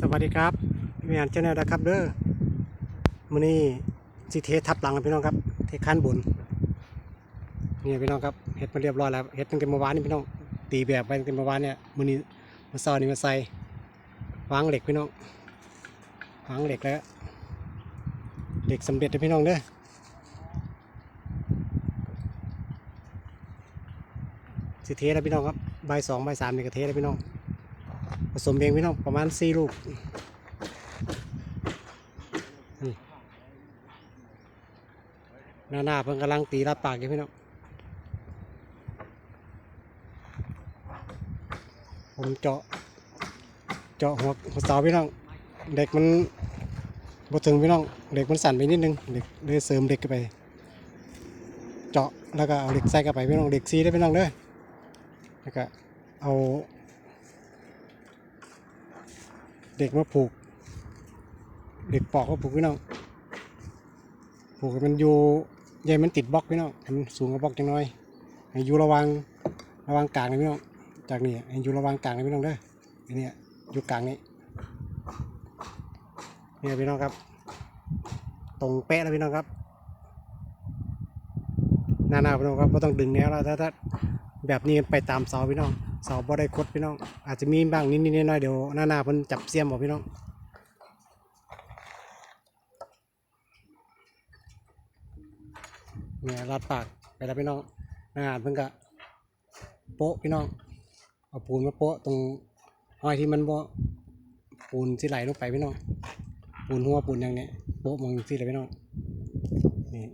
สวัสดีครับมีอันเจเนอร์นะครับเด้อมือนี้สิเททับหลังพี่น้องครับ เทขั้นบนนี่พี่น้องครับเฮ็ดมาเรียบร้อยแล้วเฮ็ดตั้งแต่เมื่อวานนี่พี่น้องตีแบบไปตั้งแต่เมื่อวานเนี่ยมือนี้มื้อเช้านี่มาใส่วางเหล็กพี่น้องวางเหล็กแล้วเหล็กสำเร็จเลยพี่น้องเด้อสิเทแล้วพี่น้องครับใบสองใบสามนี่ก็เทแล้วพี่น้อง ผสมเองพี่น้องประมาณสี่ลูกนี่หน้าหน้าเพิ่งกำลังตีรับปากอยู่พี่น้องผมเจาะ เจาะหัวหัวเสาพี่น้อง เด็กมันบ่ถึงพี่น้อง เด็กมันสั่นไปนิดนึง เด็กเลยเสริมเด็กเข้าไป เจาะแล้วก็เอาเด็กใส่เข้าไปพี่น้องเด็กซีได้พี่น้องเด้อแล้วก็เอา เด็กมาผูก เด็กปอกมาผูกพี่น้องผูกมันอยู่ใหญ่มันติดบล็อกพี่น้องให้มันสูงกว่าบล็อกจังน้อยให้อยู่ระวังระวังกลางนะพี่น้องจากนี้ให้อยู่ระวังกลางนะพี่น้องเด้ออันนี้อยู่กลางนี้เนี่ยพี่น้องครับ ตรงเป๊ะแล้วพี่น้องครับหน้าหน้าพี่น้องครับไม่ต้องดึงแนวแล้วถ้าถ้าแบบนี้ไปตามเสาพี่น้อง เสาบ่ได้คดพี่น้อง อาจจะมีบ้างนิดนิดๆน้อยๆเดี๋ยวหน้าหน้าเพิ่นจับเสียมบอกพี่น้องเนี่ยรัดปากไปแล้วพี่น้องหน้างานเพิ่นก็โป๊ะพี่น้องเอาปูนมาโป๊ะตรงห้อยที่มันบ่ปูนที่ไหลลงไปพี่น้องปูนหัวปูนอย่างเนี้ยโป๊ะมองที่เลยพี่น้องนี่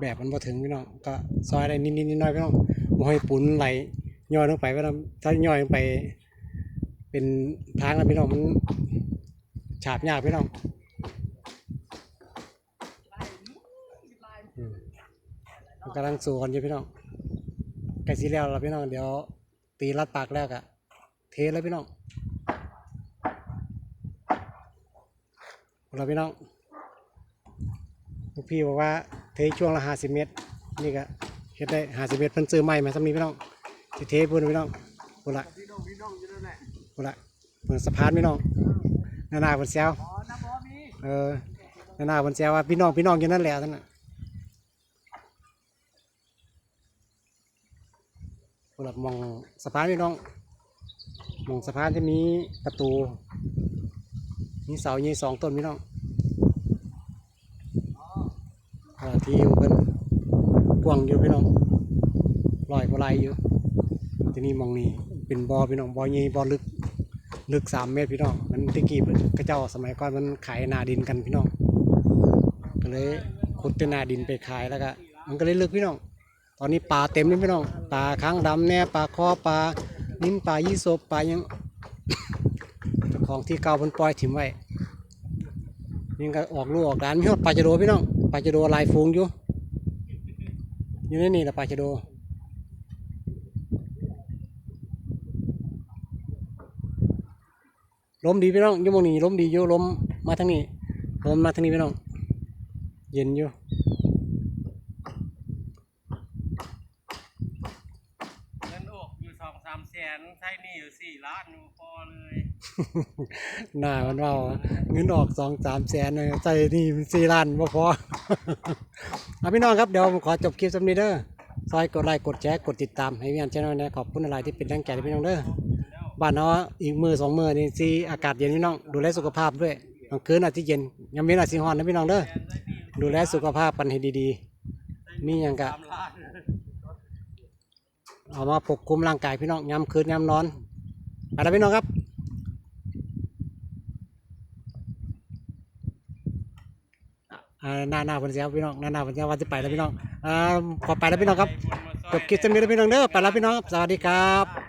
แบบมันบ่ถึงพี่น้องก็ซอยได้นิดนิดๆน้อยๆพี่น้อง บ่ให้ปูนไหลย่อยลงไปว่าถ้าย่อยลงไป เป็นทางแล้วพี่น้องมันฉาบยากพี่น้องมันกำลังสู้กันอยู่พี่น้องใกล้สีแล้วแล้วพี่น้องเดี๋ยว ตีรัดปากแล้วกะเทเลยพี่น้องเราพี่น้องลูกพี่บอกว่าเทช่วงละห้าสิบเมตร นี่ก็ เฮ็ดได้หาสิบเมตรเพิ่นซื้อใหม่มาสำนีพี่น้องสิเทพุ่นพี่น้องพุ่นละพุ่นละเพิ่นสะพานพี่น้องหน้าหน้าเพิ่นแซวอ๋อน้าบอมีเออหน้าหน้าเพิ่นแซวว่าพี่น้องพี่น้องอยู่นั่นแหละท่านน่ะพุ่นละมองสะพานพี่น้องมองสะพานที่มีประตูมีเสาใหญ่สองต้นพี่น้องเออที่เพิ่น กว้างอยู่พี่น้องลอยกว่าไหลอยู่ที่นี่มองนี่เป็นบ่อพี่น้องบ่อใหญ่บ่อลึกลึกสามเมตรพี่น้องมันตะกี้เกระเจ้าสมัยก่อนมันขายนาดินกันพี่น้องก็เลยขุดเป็นนาดินไปขายแล้วก็มันก็เลยลึกพี่น้อง ตอนนี้ปลาเต็มเลยพี่น้องปลาค้างดำแน่ปลาคอปลานิ้นปลายี่สบปลายังของที่เก่าเพิ่นปล่อยถิ่มไว้นี่ก็ออกลูกออกหลานมีฮอดปลาจะโดพี่น้องปลาจะโดลายฟูงอยู่ อยู่ในนี่แหละปลาจะโดลมดีพี่น้องยุ่มงนี้ลมดีอยู่ลมมาทางนี้ลมมาทางนี้พี่น้อง เย็นอยู่เงินอกอยู่สองสามแสนใช้นี่อยู่สี่ล้านอยู่พอเลย หน้ามันว่าเงินออกสองสามแสนเลยใส่นี่มันสี่ล้านบ่พอเอาพี่น้องครับเดี๋ยวผมขอจบคลิปสำนี้เด้อซอยกดไลค์กดแชร์กดติดตามให้พี่อันช่องนะขอบคุณอะไรที่เป็นแรงใจให้พี่น้องเด้อบ้านเนาะอีกมือสองมือนี่สิอากาศเย็นพี่น้องดูแลสุขภาพด้วยกลางคืนอาจจะเย็นยามเย็นอาจสิร้อนนะพี่น้องเด้อดูแลสุขภาพกันให้ดีๆมีอย่างกะเอามาปกคลุมร่างกายพี่น้องยามคืนยามนอนไปแล้วพี่น้องครับอ่า หน้าหน้าพันเสียพี่น้องหน้าหน้าพิ่นเสียวันจะไปแล้วพี่น้องอ่าขอไปแล้วพี่น้องครับจบคลิปจะมีแล้วพี่น้องเด้อไปแล้วพี่น้องสวัสดีครับ